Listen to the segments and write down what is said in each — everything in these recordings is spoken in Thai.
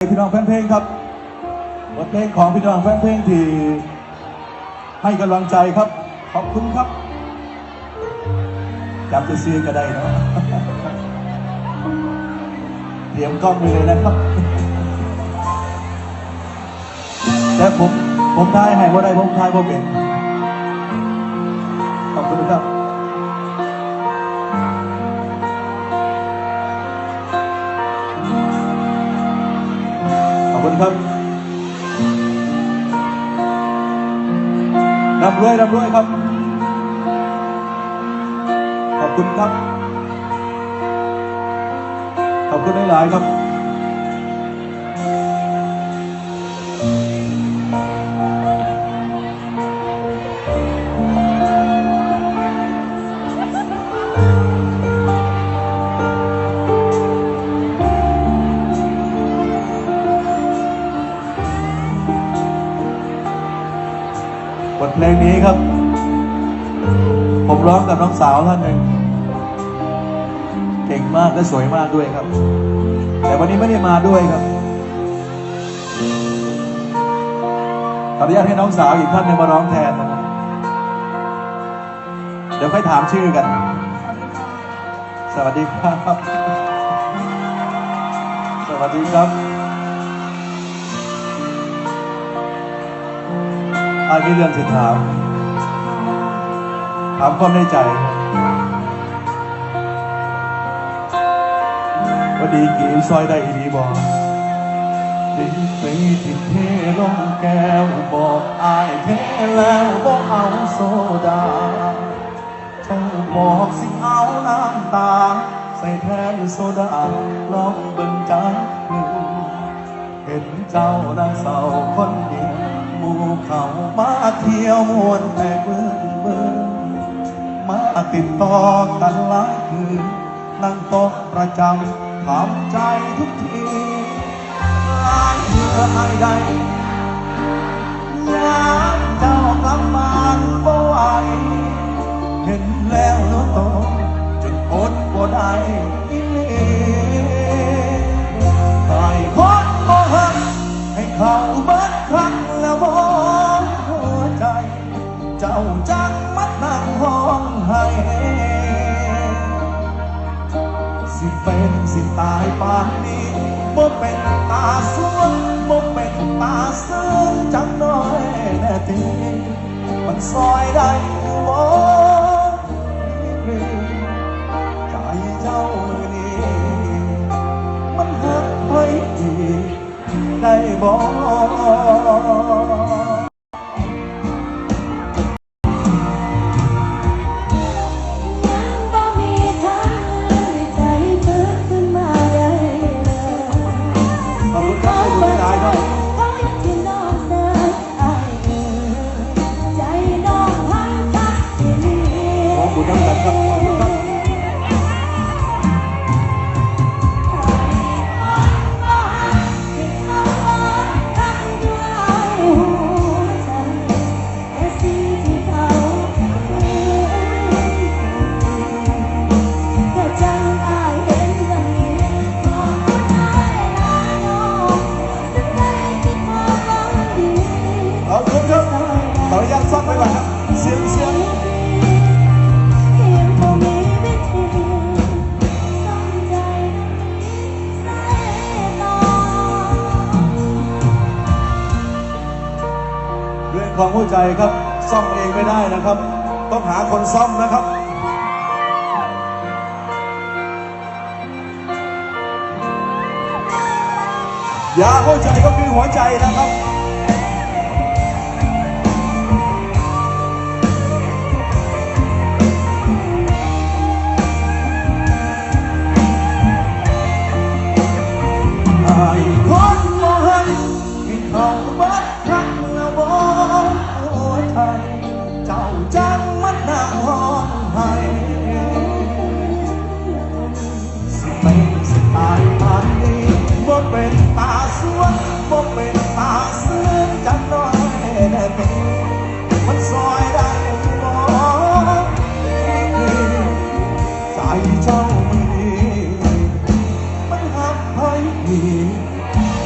พี่น้องแฟนเพลงครับบทเพลงของพี่น้องแฟนเพลงที่ให้กำลังใจครับ ขอบคุณครับจับจะซื้อก็ได้นะเตรียมกล้องไปเลยนะครับ แต่ผมผมทายให้ว่าได้ผมทายว่าเป็น ขอบคุณครับ ครับร่ำรวยร่ำรวยครับ ขอบคุณครับ ขอบคุณหลายๆครับ บทเพลงนี้ครับ ผมร้องกับน้องสาวท่านหนึ่งเก่งมากและสวยมากด้วยครับ แต่วันนี้ไม่ได้มาด้วยครับขออนุญาตให้น้องสาวอีกท่านหนึงมาร้องแทนนะครับเดี๋ยวค่อยถามชื่อกัน สวัสดีครับ สวัสดีครับ อามีเรื่องสิถามถามความในใจว่าดีกี่ซอยได้ดีบอกดีไปที่เทลงแก้วบอกอายเทแล้วบอกเอาโซดาเจ้าบอกสิเอาน้ำตา ใส่แทนโซดาลองเบิ่งจังหนึ่งเห็นเจ้านางเศร้าคนเดียวมูเขามา เที่ยวมวนแต่เบิ่นเบิ่นมาติดต่อกันหลายคืนนั่งโต๊ะประจำถามใจทุกทีหลายเมื่อไอ้ใดยามเจ้ากลับบ้านบ่ไหวเห็นแล้วเน้อโตจนอดบ่ได้ สิเป็นสิตายป่านนี้บ่เป็นตาสวนบ่เป็นตาซึ้งจังน้อยแน่ทีมันซอยได้ยุบ่ใจเจ้านี่มันหักไปอีกได้บ่ เรื่องของหัวใจครับ ซ่อมเองไม่ได้นะครับ ต้องหาคนซ่อมนะครับอยาหัวใจก็คือหัวใจนะครับ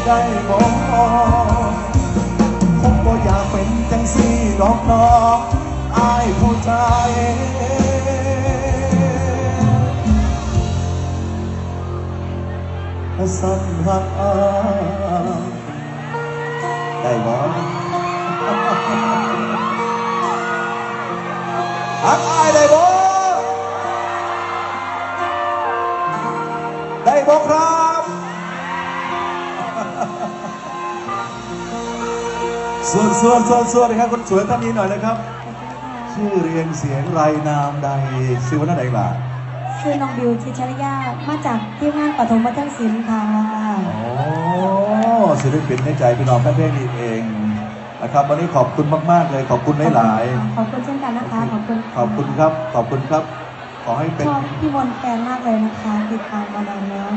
ได้บ่คงบ่อยากเป็นจังสี่ดอกน้องอายผู้ใจสั่นหักได้บ่หักอายได้บ่ได้บ่ครับ ส่วนส่วนส่วนส่วนนะครับคนสวยท่านนี้หน่อยนะครับ ชื่อเรียงเสียงไรนามใดชื่อว่าท่านใดล่ะชื่อน้องบิวชิชริยามาจากที่งานปฐมวัฒนศิลป์ค่ะโอ้ศิลปินในใจพี่น้องแม่เพลงนี่เองนะครับวันนี้ขอบคุณมากๆเลยขอบคุณหลายขอบคุณเช่นกันนะคะขอบคุณๆขอบคุณครับขอบคุณครับ ขอให้เป็นชอบพี่มนต์แฟนมากเลยนะคะติดตามมานานแล้ว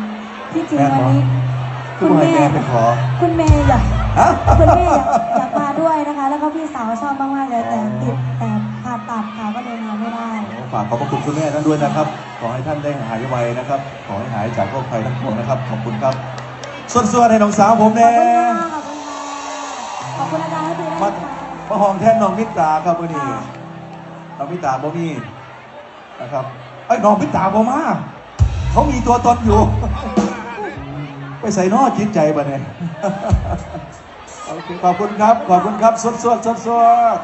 ที่จริงแฟนเหรวัอนนี้คุณให้แม่ไปขอ คุณเมย์อยากฮะคุณเมย์อยากอยากมา ด้วยนะคะ แล้วก็พี่สาวชอบมากๆเลยแต่ติดแต่ผ่าตัดค่ะก็เลยมาไม่ได้ฝากขอบพระคุณคุณแม่ท่านด้วยนะครับ ขอให้ท่านได้หายไวนะครับ ขอให้หายจากโรคภัยทั้งปวงนะครับ ขอบคุณครับ ส่วนๆให้น้องสาวผมขอแน่บคุณค่ะขอบคุณค่ะขอบคุณอาจารย์ให้ดีด้วยมานะคะมาหอมแท่นน้องมิตราครับวันนี้น้องมิตราบ่มีนะครับไอ้ยน้องมิตราบ่มาเขามีตัวตนอยู่ ไปใส่นอจิตใจบ่เนี่ยโอเค ขอบคุณครับ ขอบคุณครับสวดสดสวดสวด